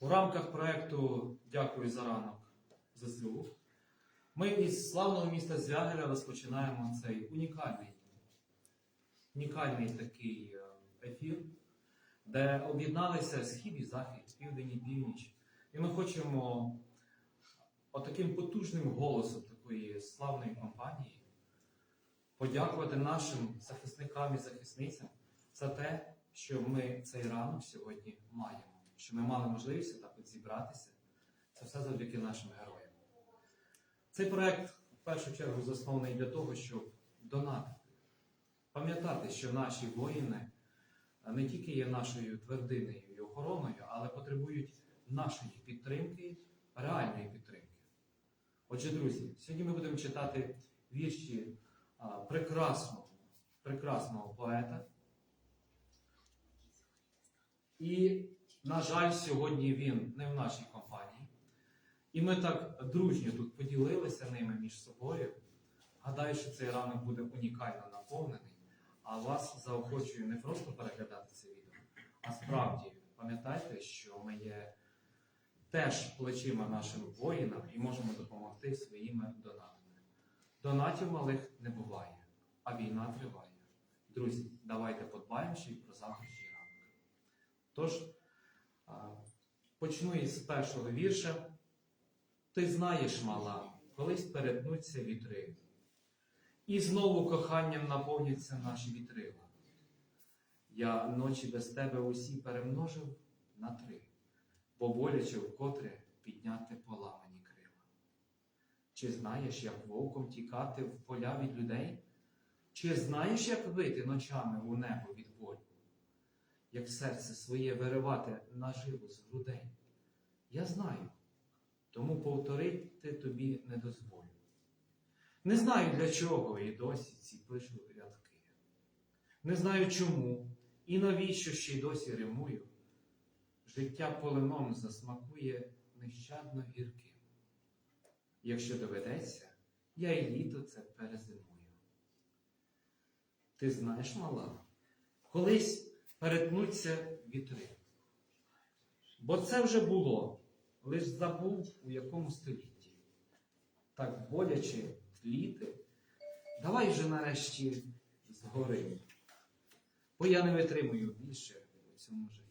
У рамках проєкту Дякую за ранок ЗСУ ми із славного міста Звягеля розпочинаємо цей унікальний, унікальний такий е, ефір, де об'єдналися схід і захід, південь і північ. І ми хочемо отаким потужним голосом такої славної компанії подякувати нашим захисникам і захисницям за те, що ми цей ранок сьогодні маємо, що ми мали можливість так от зібратися. Це все завдяки нашим героям. Цей проект в першу чергу заснований для того, щоб донатити, пам'ятати, що наші воїни не тільки є нашою твердиною і охороною, але потребують нашої підтримки, реальної підтримки. Отже, друзі, сьогодні ми будемо читати вірші прекрасного, прекрасного поета. І, на жаль, сьогодні він не в нашій компанії. І ми так дружньо тут поділилися ними між собою. Гадаю, що цей ранок буде унікально наповнений, а вас заохочую не просто переглядати це відео, а справді пам'ятайте, що ми є теж плечима нашим воїнам і можемо допомогти своїми донатами. Донатів малих не буває, а війна триває. Друзі, давайте подбаємо ще й про завтрашній ранок. Тож, почну із першого вірша. Ти знаєш, мала, колись перетнуться вітри, і знову коханням наповняться наші вітрила. Я ночі без тебе усі перемножив на три, бо боляче вкотре підняти поламані крила. Чи знаєш, як вовком тікати в поля від людей? Чи знаєш, як вити ночами у небо від? Як серце своє виривати наживо з грудей? Я знаю, тому повторити тобі не дозволю. Не знаю для чого і досі ці пишу рядки. Не знаю чому і навіщо ще й досі римую. Життя полином засмакує нещадно гірким. Якщо доведеться, я і літо це перезимую. Ти знаєш, мала, колись перетнуться вітри. Бо це вже було, лиш забув у якому столітті. Так боляче тліти, давай вже нарешті згори, бо я не витримую більше у цьому житті.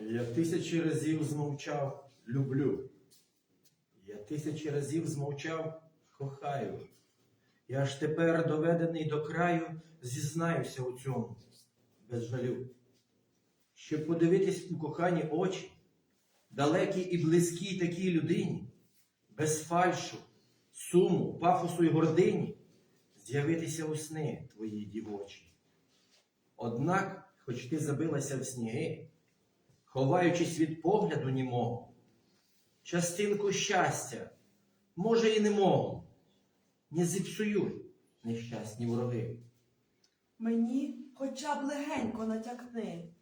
Я тисячі разів змовчав люблю. Я тисячі разів змовчав кохаю. Я ж тепер доведений до краю, зізнаюся у цьому без жалю. Щоб подивитись у кохані очі, далекі і близькі такій людині, без фальшу, суму, пафосу й гордині, з'явитися у сни твої дівочі. Однак, хоч ти забилася в сніги, ховаючись від погляду німого, частинку щастя, може, і немого, не зіпсують нещасні вороги. Мені хоча б легенько натякни,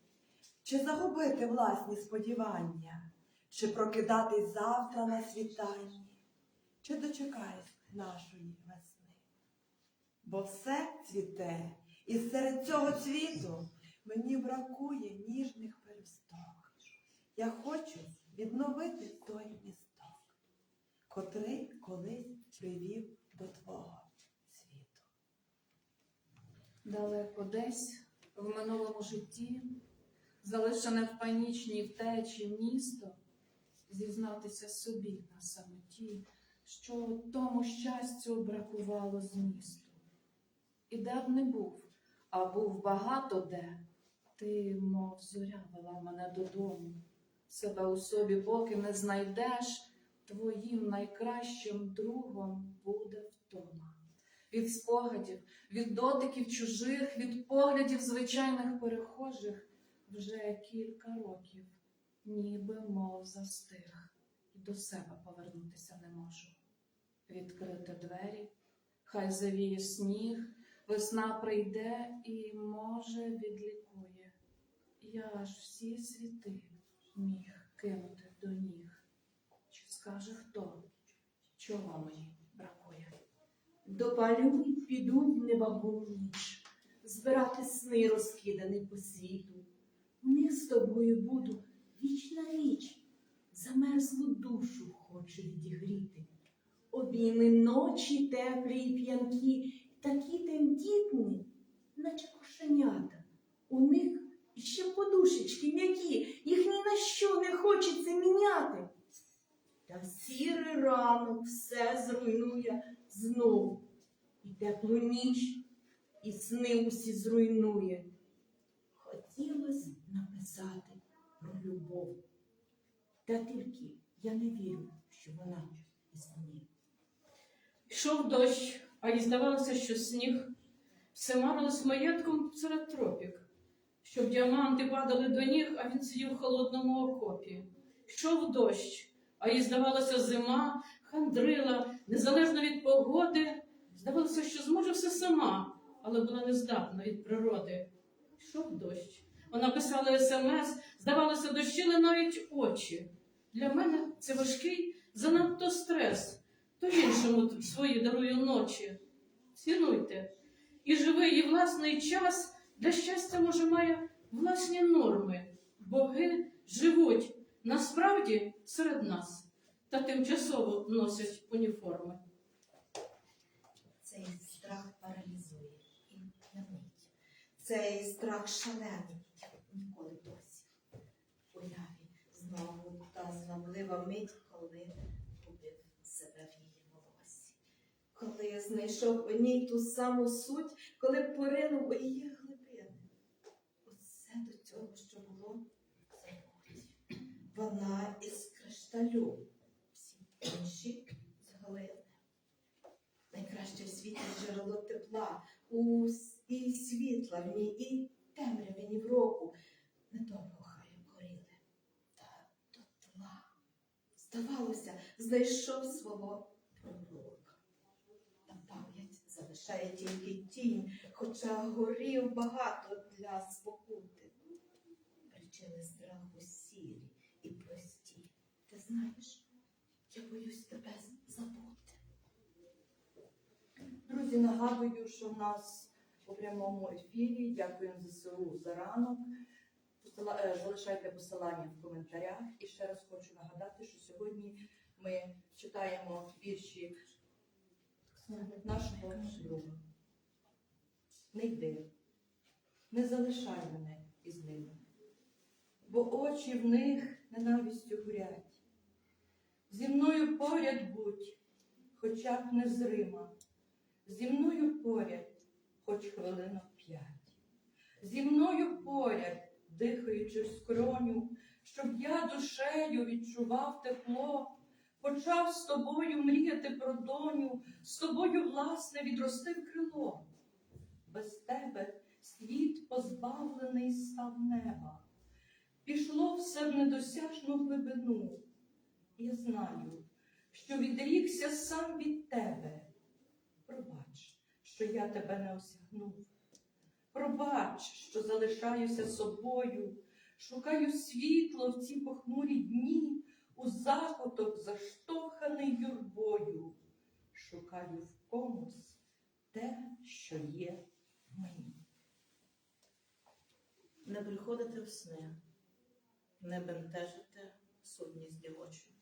чи загубити власні сподівання, чи прокидатись завтра на світанні, чи дочекаюсь нашої весни. Бо все цвіте, і серед цього цвіту мені бракує ніжних пелюсток. Я хочу відновити той місток, котрий колись привів до твого світу. Далеко десь в минулому житті, залишене в панічній втечі місто, зізнатися собі на самоті, що тому щастю бракувало змісту. І де б не був, а був багато де, ти, мов зоря, вела мене додому. Себе у собі поки не знайдеш, твоїм найкращим другом буде втома. Від спогадів, від дотиків чужих, від поглядів звичайних перехожих вже кілька років, ніби мов застиг, і до себе повернутися не можу. Відкрити двері, хай завіє сніг, весна прийде і, може, відлікує. Я ж всі світи міг кинути до ніг. Чи скаже хто, чого мені? Допалюють, підуть в невагому ніч, збирати сни розкидані по світу. Них з тобою буду віч на віч, замерзлу душу хочу відігріти. Обійми ночі теплі й п'янкі, такі тендітні, наче кошенята. У них ще подушечки м'які, їх ні на що не хочеться міняти. Та сірий ранок все зруйнує знову. І теплу ніч, і сни усі зруйнує. Хотілося написати про любов. Та тільки я не вірю, що вона існує. Йшов дощ, а й здавалося, що сніг все марилось маєтком серед тропік, щоб діаманти падали до ніг, а він сидів в холодному окопі. Йшов дощ, а їй здавалося, зима хандрила, незалежно від погоди. Здавалося, що зможе все сама, але була нездатна від природи. Йшов дощ. Вона писала смс, здавалося, дощили навіть очі. Для мене це важкий занадто стрес. То іншому свої дарую ночі. Цінуйте. І живий, і власний час для щастя, може, має власні норми. Боги живуть насправді серед нас та тимчасово носять уніформи. Цей страх паралізує і на мить. Цей страх шалений, ніколи досі. Уяві знову та зваблива мить, коли губив себе в її волосі. Коли знайшов у ній ту саму суть, коли поринув у її глибини. Усе до цього, що було, забудь. Вона із кришталю, інші з глини найкраще в світі джерело тепла, у і світла в ній, і темряви ні в року. Недовго хай горіли. Та до тла. Здавалося, знайшов свого пророка. Та пам'ять залишає тільки тінь, хоча горів багато для спокути. Причини страху сірі і прості. Ти знаєш, боюсь тебе забути. Друзі, нагадую, що в нас у прямому ефірі. Дякуємо ЗСУ за ранок. Е, Залишайте посилання в коментарях. І ще раз хочу нагадати, що сьогодні ми читаємо вірші нашого друга. Не йди, не залишай мене із ними, бо очі в них ненавистю горять. Зі мною поряд будь, хоча б незрима. Зі мною поряд, хоч хвилинок п'ять. Зі мною поряд, дихаючи в скроню, щоб я душею відчував тепло, почав з тобою мріяти про доню, з тобою, власне, відростив крило. Без тебе світ позбавлений став неба. Пішло все в недосяжну глибину. Я знаю, що відрікся сам від тебе. Пробач, що я тебе не осягнув. Пробач, що залишаюся собою, шукаю світло в ці похмурі дні, у закуток заштовханий юрбою. Шукаю в комусь те, що є мені. Не приходите в сни, не бентежите сутність дівочу.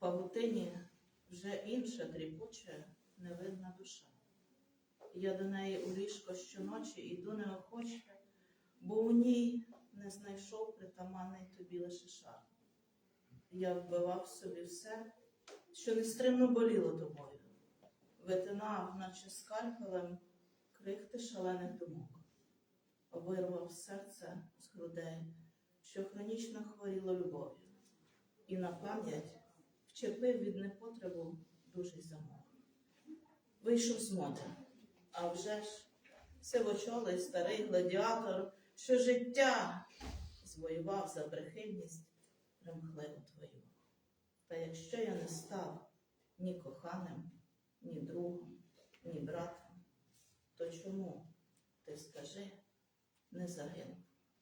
Павутині вже інша тріпоче невидна душа. Я до неї у ліжко щоночі іду неохоче, бо у ній не знайшов притаманний тобі лише шар. Я вбивав собі все, що нестримно боліло тобою, витинав, наче скальпелем, крихти шалених думок вирвав серце з грудей, що хронічно хворіло любов'ю, і на пам'ять вчепив від непотребу дужий замок. Вийшов з моди, а вже ж сивочолий старий гладіатор, що життя звоював за прихильність примхливу твою. Та якщо я не став ні коханим, ні другом, ні братом, то чому ти скажи? не загинув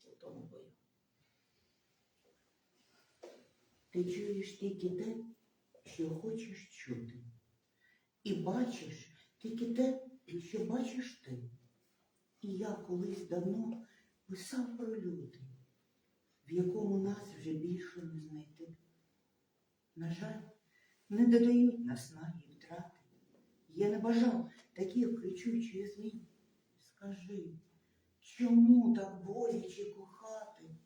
у тому бою. Ти чуєш тільки те, що хочеш чути. І бачиш тільки те, що бачиш ти. І я колись давно писав про люди, в якому нас вже більше не знайти. На жаль, не додають наснаги і втрати. Я не бажав таких кричучих змін. Скажи, чому так боляче кохати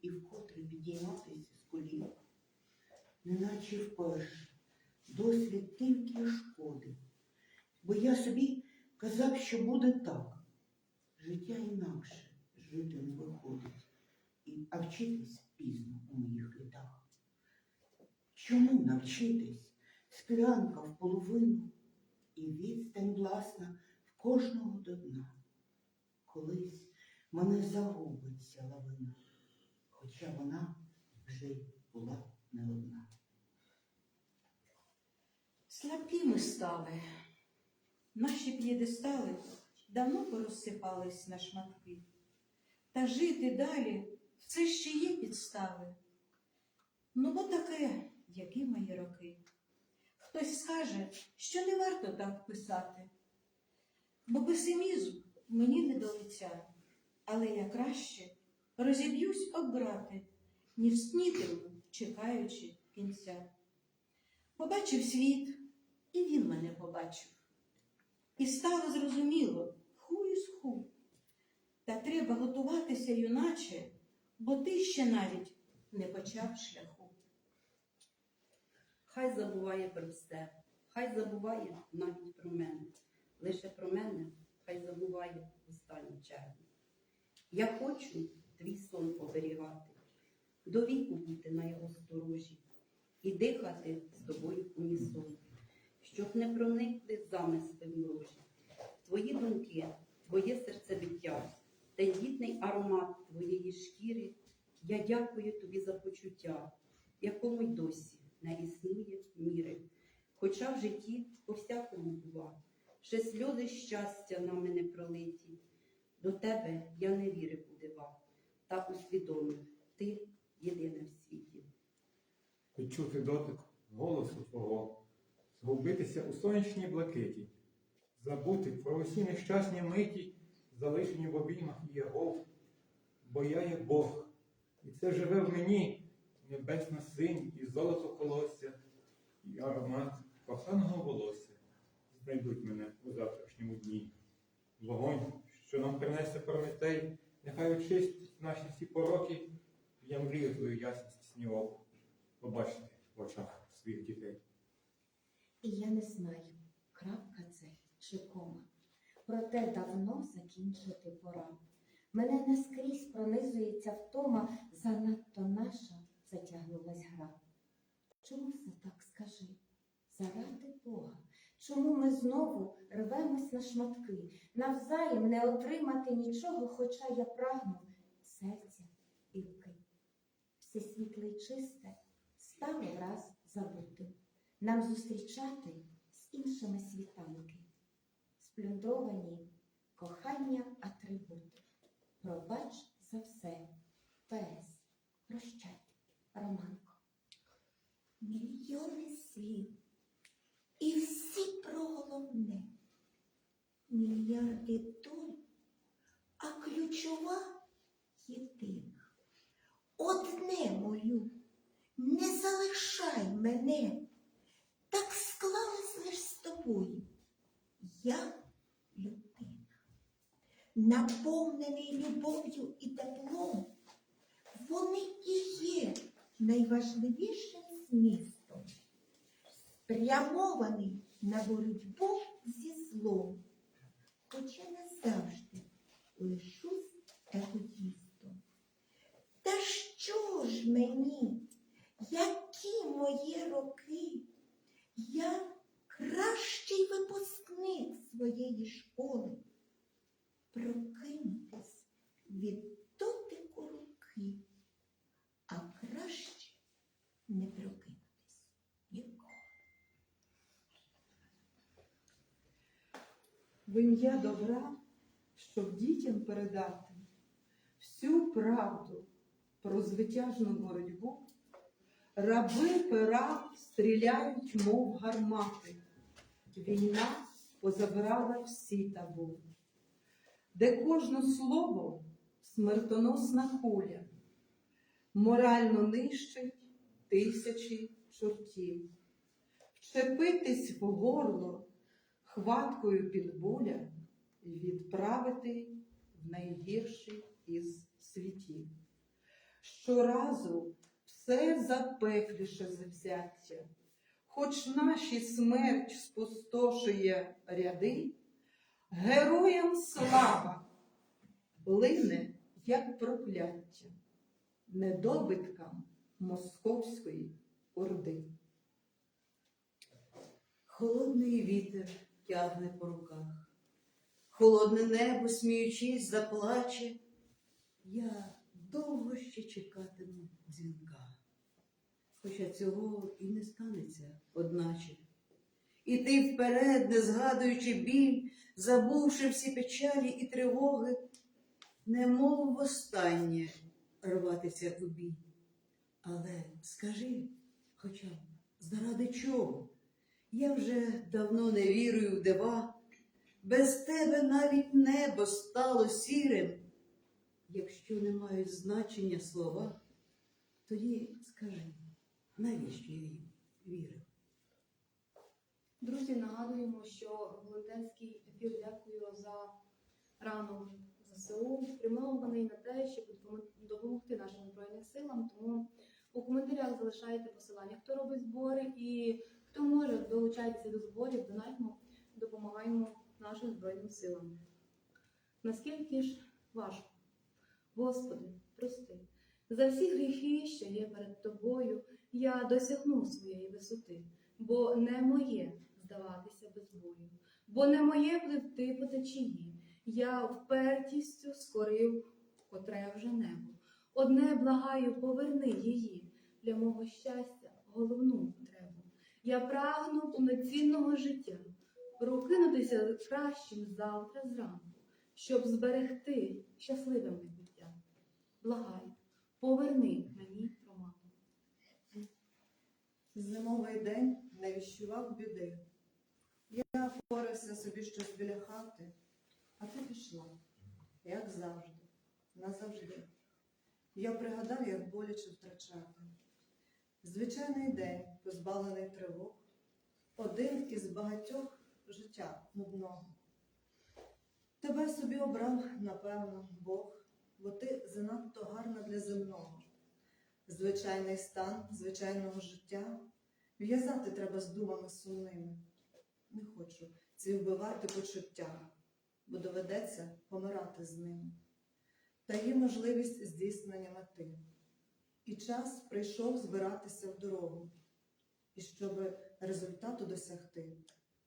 і вкотре підійматися з колін? Неначе вперше досвід тільки шкоди, бо я собі казав, що буде так. Життя інакше жити не виходить, і, а вчитись пізно у моїх літах. Чому навчитись? Склянка в половину і відстань власна в кожного до дна. Колись мене загубиться лавина, хоча вона вже була не одна. Слабкі ми стали. Наші п'єдестали давно порозсипались на шматки. Та жити далі це ще є підстави. Ну, бо таке, які мої роки. Хтось скаже, що не варто так писати, бо песимізм мені не до лиця, але я краще розіб'юсь обрати, ніж снітиму, чекаючи кінця. Побачив світ, і він мене побачив. І стало зрозуміло, ху із ху. Та треба готуватися, юначе, бо ти ще навіть не почав шляху. Хай забуває про все, хай забуває навіть про мене. Лише про мене хай забуває в останню чергу. Я хочу твій сон оберігати, до віку бути на його сторожі і дихати з тобою унісон, щоб не проникли замисли ворожі. Твої думки, твоє серцебиття, тендітний аромат твоєї шкіри. Я дякую тобі за почуття, якому й досі не існує міри. Хоча в житті по-всякому бува, ще сльози щастя нами не пролиті. До тебе я не вірив у дива, та усвідомив, ти єдине в світі. відчути дотик голосу твого, згубитися у сонячній блакиті, забути про усі нещасні миті, залишені в обіймах Єгов, бо я є Бог, і це живе в мені небесна синь і золото колосся, і аромат коханого волосся знайдуть мене у завтрашньому дні. Вогонь, що нам принесе Прометей, нехай очистить наші всі пороки, я мрію твою ясність снігов побачити в очах своїх дітей. І я не знаю, крапка це чи кома. Проте давно закінчити пора. Мене наскрізь пронизується втома, занадто наша затягнулась гра. Чому все так скажи? Заради Бога, чому ми знову рвемось на шматки, навзаєм не отримати нічого, хоча я прагну серця і руки. Все світле й чисте стало враз забутим нам зустрічати з іншими світанки, сплюндровані кохання атрибути. Пробач за все, Пес, прощай, Романко. Мільйони слів. І всі про головне. Мільярди тонн, а ключова єдина. Одне молю, не залишай мене. Так склалось лиш з тобою. Я людина, наповнений любов'ю і теплом. Вони і є найважливішим змістом, спрямований на боротьбу зі злом, хоча не завжди лишусь егоїстом. Та що ж мені, які мої роки? Я кращий випускник своєї школи. Прокинутись від дотику руки, а краще не прокинутись ніколи. в ім'я добра, щоб дітям передати всю правду про звитяжну боротьбу, раби пера стріляють, мов гармати. Війна позабирала всі табу, де кожне слово смертоносна куля, морально нищить тисячі чортів. Вчепитись в горло хваткою під буля і відправити в найгірший із світів. Щоразу все запекліше завзяття, хоч наші смерть спустошує ряди, героям слава лине, як прокляття, недобиткам московської орди. Холодний вітер тягне по руках, холодне небо, сміючись, заплаче. Я довго ще чекатиму дзвінка, хоча цього і не станеться одначе. Іти вперед, не згадуючи біль, забувши всі печалі і тривоги, немов востаннє рватися у бій. Але скажи, хоча б заради чого? Я вже давно не вірую в дива, без тебе навіть небо стало сірим. Якщо не мають значення слова, тоді скажи, навіщо я їм вірив? Друзі, нагадуємо, що волонтерський ефір дякую за рану ЗСУ, спрямований на те, щоб допомогти нашим збройним силам. Тому у коментарях залишайте посилання, хто робить збори і хто може долучайтеся до зборів, донатьмо, допомагаємо нашим збройним силам. Наскільки ж важко? Господи, прости, за всі гріхи, що є перед тобою, я досягну своєї висоти, бо не моє здаватися без бою, бо не моє пливти по течії. Я впертістю скорив котре вже небо. Одне благаю, поверни її для мого щастя, головну потребу. Я прагну повноцінного життя, прокинутися кращим завтра зранку, щоб зберегти щасливе майбуття. Благаю, поверни мені. Зимовий день не віщував біди. Я порався собі щось біля хати, а ти пішла, як завжди, назавжди. Я пригадав, як боляче втрачати. Звичайний день, позбавлений тривог, один із багатьох життя нудного. Тебе собі обрав, напевно, Бог, бо ти занадто гарна для земного. Звичайний стан звичайного життя В'язати треба з думами сумними. Не хочу ці вбивати почуття, бо доведеться помирати з ними. Та є можливість здійснення мети. І час прийшов збиратися в дорогу. І щоб результату досягти,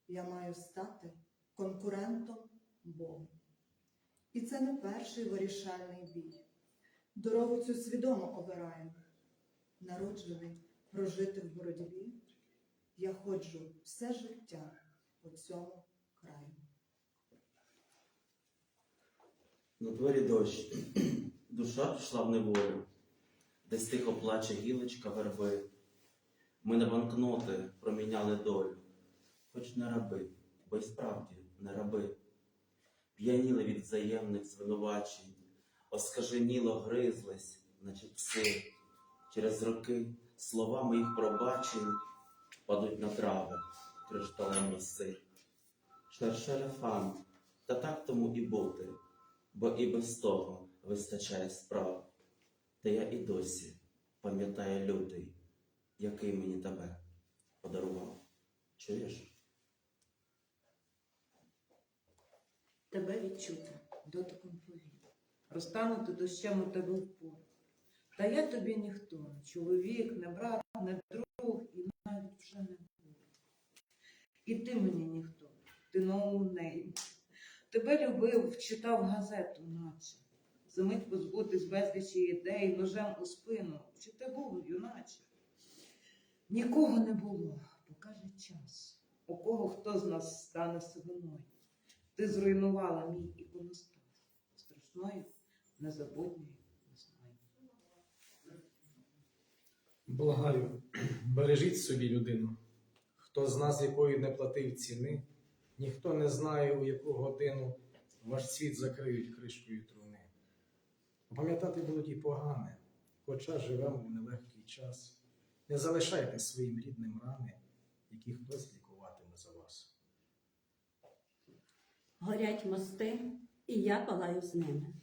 я маю стати конкурентом Богу. І це не перший вирішальний бій. Дорогу цю свідомо обираю. Народжений прожити в боротьбі, я ходжу все життя по цьому краю. На дворі дощ, душа пішла в неволю, десь тихо плаче гілочка верби. Ми на банкноти проміняли долю, хоч не раби, бо й справді не раби. П'яніли від взаємних звинувачень, оскаженіло гризлись, наче пси. Через роки слова моїх пробачень падуть на трави кришталем роси. Шершеля фан, та так тому і бути, бо і без того вистачає справ. Та я і досі пам'ятаю лютий, який мені тебе подарував. Чуєш? Тебе відчути дотиком повітря, розтанути дощем у тебе в. Та я тобі ніхто, не чоловік, не брат, не друг і навіть вже не був. І ти мені ніхто, ти ноунейм. Тебе любив, читав газету, наче. Замить позбутись безлічі ідей, ножем у спину. Чи ти був, юначе? Нікого не було, покаже час. У кого хто з нас стане сивиною. Ти зруйнувала мій іконостас страшною, незабутньою Благаю, бережіть собі людину. Хто з нас якої не платив ціни, ніхто не знає, у яку годину ваш світ закриють кришкою труни. Пам'ятати було й погане, хоча живемо у нелегкий час. Не залишайте своїм рідним рани, які хтось лікуватиме за вас. Горять мости, і я палаю з ними,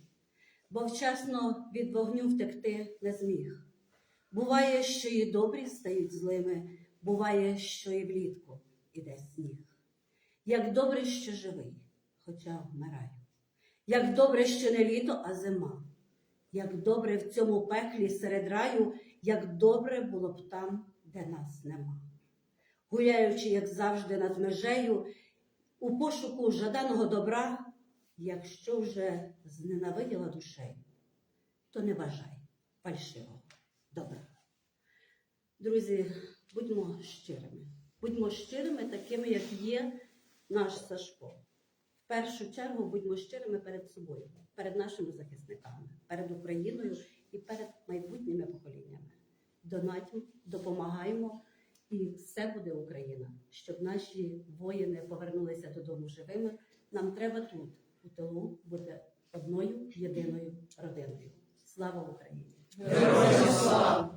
бо вчасно від вогню втекти не зміг. Буває, що і добрі стають злими, буває, що і влітку іде сніг. Як добре, що живий, хоча вмираю. Як добре, що не літо, а зима. Як добре в цьому пеклі серед раю, як добре було б там, де нас нема. Гуляючи, як завжди, над межею, у пошуку жаданого добра, якщо вже зненавиділа душею, то не бажай фальшивого добра. Друзі, будьмо щирими. Будьмо щирими, такими, як є наш Сашко. В першу чергу будьмо щирими перед собою, перед нашими захисниками, перед Україною і перед майбутніми поколіннями. Донатьмо, допомагаємо, і все буде Україна. Щоб наші воїни повернулися додому живими. Нам треба тут, у тилу, бути одною єдиною родиною. Слава Україні! Героям слава!